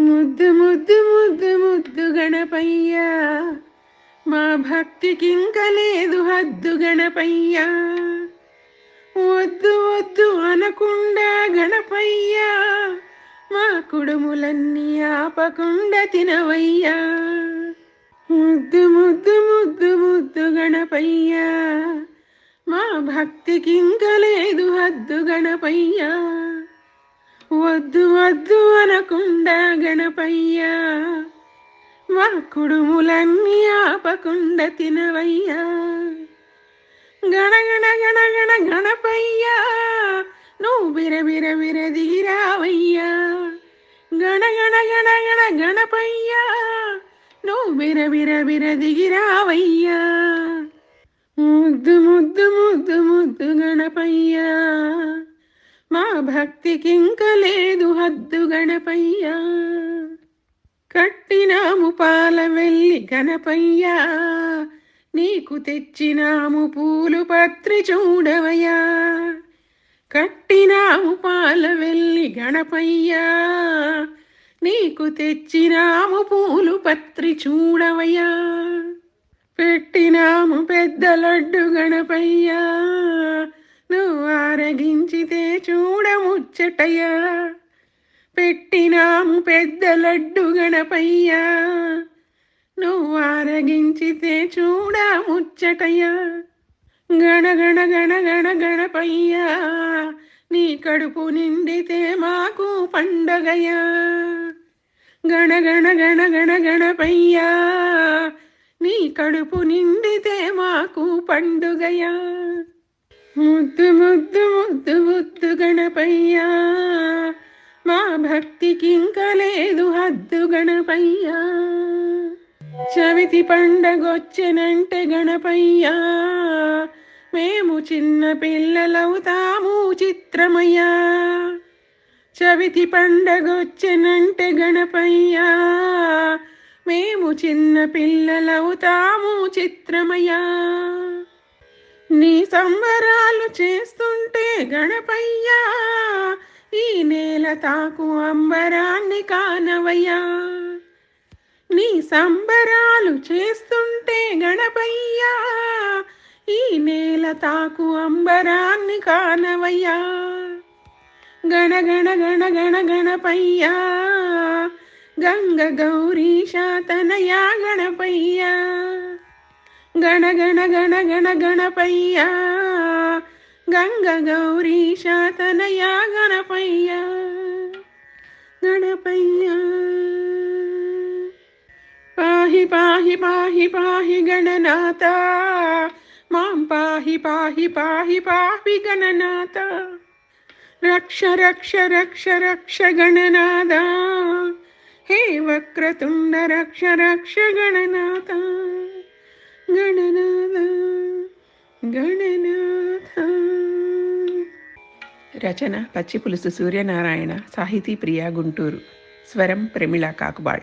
ముద్దు ముద్దు ముద్దు ముద్దు గణపయ్యా. మా భక్తికి ఇంక లేదు హద్దు గణపయ్యా. వద్దు వద్దు అనకుండా గణపయ్యా. మా కుడుములన్నీ ఆపకుండా తినవయ్యా. ముద్దు ముద్దు ముద్దు ముద్దు గణపయ్యా. మా భక్తికి ఇంక లేదు హద్దు గణపయ్యా. వద్దు వద్దు అనకుండా గణపయ్య. మా కుడుములన్నీ ఆపకుండా తినవయ్యా. గణ గణ గణపయ్యా. గణపయ్య నువ్వు బిర బిర బిర దిగిరావయ్యా. గణ గణ గణ గణపయ్య. నువ్వు బిర బిర బిర దిగిరావయ్యా. ముద్దు ముద్దు ముద్దు ముద్దు గణపయ్య. మా లేదు హద్దు గణపయ్య. కట్టినాము పాల వెళ్ళి గణపయ్యా. నీకు తెచ్చినాము పూలు పత్రి చూడవయ్యా. కట్టినాము పాల వెళ్ళి గణపయ్యా. నీకు తెచ్చినాము పూలు పత్రి చూడవయ్యా. పెట్టినాము పెద్ద లడ్డు గణపయ్య. నువ్వు ఆరగించితే చూడముచ్చటయ్యా. పెట్టినాము పెద్ద లడ్డు గణపయ్యా. నువ్వు ఆరగించితే చూడముచ్చటయ్యా. గణ గణ గణ గణ గణపయ్య. నీ కడుపు నిండితే మాకు పండగయా గణ గణ గణ గణ గణపయ్యా. నీ కడుపు నిండితే మాకు పండుగయా ముద్దు ముద్దు ముద్దు ముద్దు గణపయ్యా. మా భక్తికి ఇంక లేదు హద్దు గణపయ్యా. చవితి పండగొచ్చెనంటే గణపయ్యా. మేము చిన్న పిల్లలవుతాము చిత్రమయ్యా. చవితి పండగొచ్చెనంటే గణపయ్యా. మేము చిన్న పిల్లలవుతాము చిత్రమయ్యా. నీ సంబరాలు చేస్తుంటే గణపయ్యా ఈ నేల తాకు అంబరాన్ని కానవయ్యా. నీ సంబరాలు చేస్తుంటే గణపయ్యా ఈ నేల తాకు అంబరాన్ని కానవయ్యా. గణ గణ గణ గణ గణపయ్యా గంగ గౌరీ శాతనయా గణపయ్యా. गण गण गण गण गणपय्या। शातनया गणपय्या। गणपय्या। पाहि पाहि पाहि पाहि गणनाता माँ पाहि पाहि पाहि पाहि गणनाता रक्ष रक्ष रक्ष रक्ष गणनादा हे वक्रतुण्ड रक्ष रक्ष गणनाता రచన పచ్చిపులుసు సూర్యనారాయణ సాహితీ ప్రియా గుంటూరు. స్వరం ప్రమిళ కాకుబాళ్